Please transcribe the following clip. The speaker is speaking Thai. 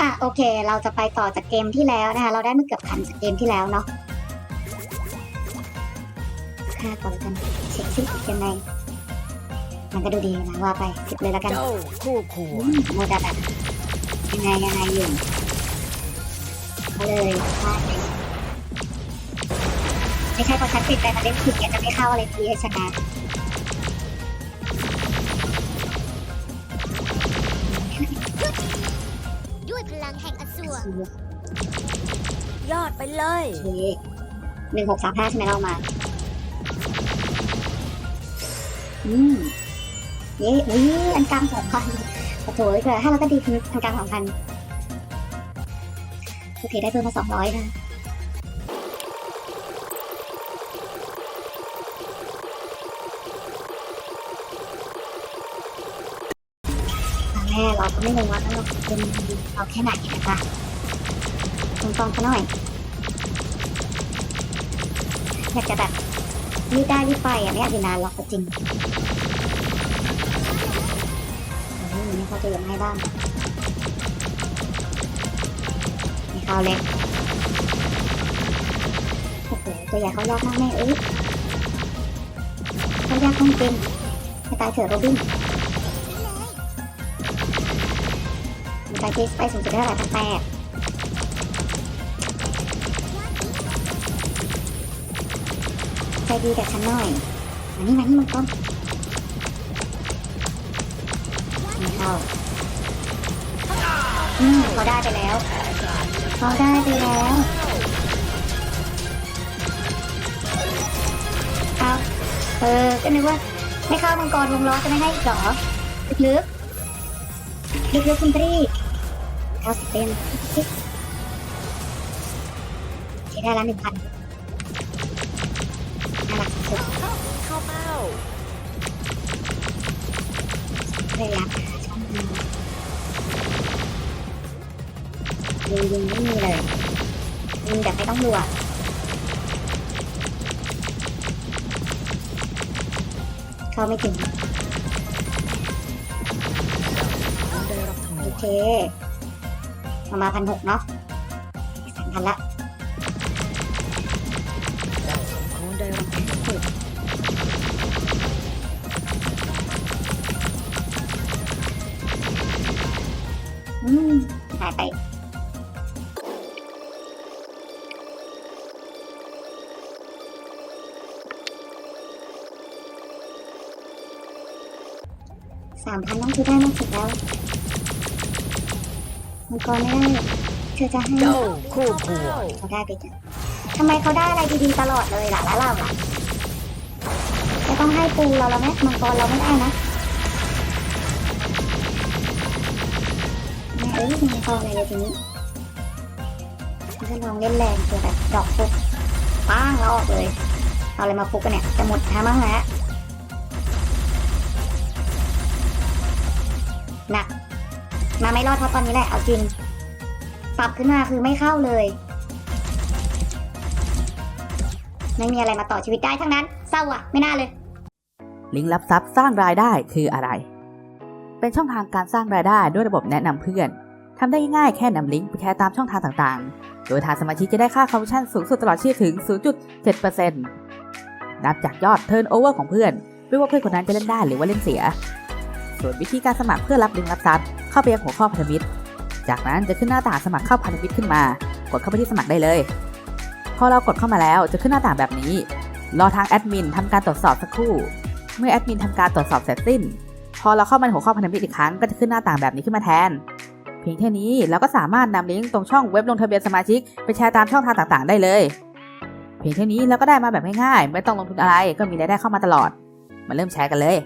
อะโอเค เราจะไปต่อจากเกมที่แล้วนะคะ เราได้มาเกือบพันจากเกมที่แล้วเนาะค่าก่อนแล้วกันเช็คซิยังไงมันก็ดูดีนะว่าไปสิบเลยแล้วกันเจ้าคู่ควอืรมโมดาแบบยังไงยังไงอยู่เขาเลยพลาดไปไม่ใช่เพราะฉันติดใจมาเล่นผิดแกจะไม่เข้าอะไรทีให้ชนะ อสูรยอดไปเลยหนึ่งหกสามห้าใช่ไหมเรามา อืมเย้อุ้ยอันกลางสองพันโอ้โหเกิดห้เราก็ดีคืออันกลางสองพันโอเคได้เพิ่มมาสองร้อยนะ เราก็ไม่รู้ว่าเราเป็นเราแค่ไหนนะคะตรงๆเขาหน่อยอยากจะแบบยืดได้ยืดไปอะไม่อยากอยู่นานหรอกจริงนี่เขาจะยังไงบ้างมีข้าวเล็กโอ้โหตัวใหญ่เขายากมากแม่เอ้ยเขายากจริงให้ตายเถอะโรบิน นตายเจสไปสูงสุดได้เท่าไหร่พันแปดใจดีกับฉันหน่อยมานี่มานี่มันก้มไม่เข้าอืมเขาได้ไปแล้วเขาได้ไปแล้วเอาเออ ก็นึกว่าไม่เข้ามังกรวงล้อจะไม่ให้อีกหรอลึกๆลึกคุณตรี เก้าสิบเป็นใช้ได้ละหนึ่งพันน่ารักสุดเข้าเป้าพยายามหาช่องยิงยิงยิงไม่มีเลยยิงแบบไม่ต้องรัวเข้าไม่ถึงโอเค ประมาพันหกเนาะสามพันละได้รับทั้งหมดอืมหายไปสามพันต้องคือได้มากสุดแล้ว มังกรไม่ได้เธอจะให้เจ้าคู่ควรเขาได้ไปจ้ะทำไมเขาได้อะไรดีๆตลอดเลยล่ะแล้วเราล่ะจะต้องให้ปูเราแล้วไหมมังกรเราไม่ได้นะแม่เอ้ยมังกรอะไรเลยทีนี้ฉันจะลองเล่นแรงตัวแบบดอกฟุกป้างแล้วออกเลยเอาอะไรมาฟุกกันเนี่ยจะหมดท้ามั้งฮะหนัก มาไม่รอดเพราะตอนนี้แหละเอาจริง ปรับขึ้นมาคือไม่เข้าเลย ไม่มีอะไรมาต่อชีวิตได้ทั้งนั้น เศร้าอะ ไม่น่าเลย ลิงก์รับทรัพย์สร้างรายได้คืออะไร เป็นช่องทางการสร้างรายได้ด้วยระบบแนะนำเพื่อนทำได้ง่ายแค่นำลิงก์ไปแชร์ตามช่องทางต่างๆ โดยทางสมาชิกจะได้ค่าคอมมิชชั่นสูงสุดตลอดชีพถึง 0.7%นับจากยอดเทิร์นโอเวอร์ของเพื่อนไม่ว่าเพื่อนคนนั้นจะเล่นได้หรือว่าเล่นเสีย ส่วนวิธีการสมัครเพื่อรับลิงก์รับทรัพย์เข้าไปยังหัวข้อพันธมิตร จากนั้นจะขึ้นหน้าต่างสมัครเข้าพันธมิตรขึ้นมา กดเข้าไปที่สมัครได้เลย พอเรากดเข้ามาแล้วจะขึ้นหน้าต่างแบบนี้ รอทางแอดมินทำการตรวจสอบสักครู่ เมื่อแอดมินทำการตรวจสอบเสร็จสิ้น พอเราเข้ามาหัวข้อพันธมิตรอีกครั้งก็จะขึ้นหน้าต่างแบบนี้ขึ้นมาแทน เพียงแค่นี้เราก็สามารถนำลิงก์ตรงช่องเว็บลงทะเบียนสมาชิกไปแชร์ตามช่องทางต่างๆ ได้เลย เพียงแค่นี้เราก็ได้มาแบบง่ายๆไม่ต้องลงทุนอะไรก็มีรายได้เข้ามาตลอด มาเริ่มแชร์กันเลย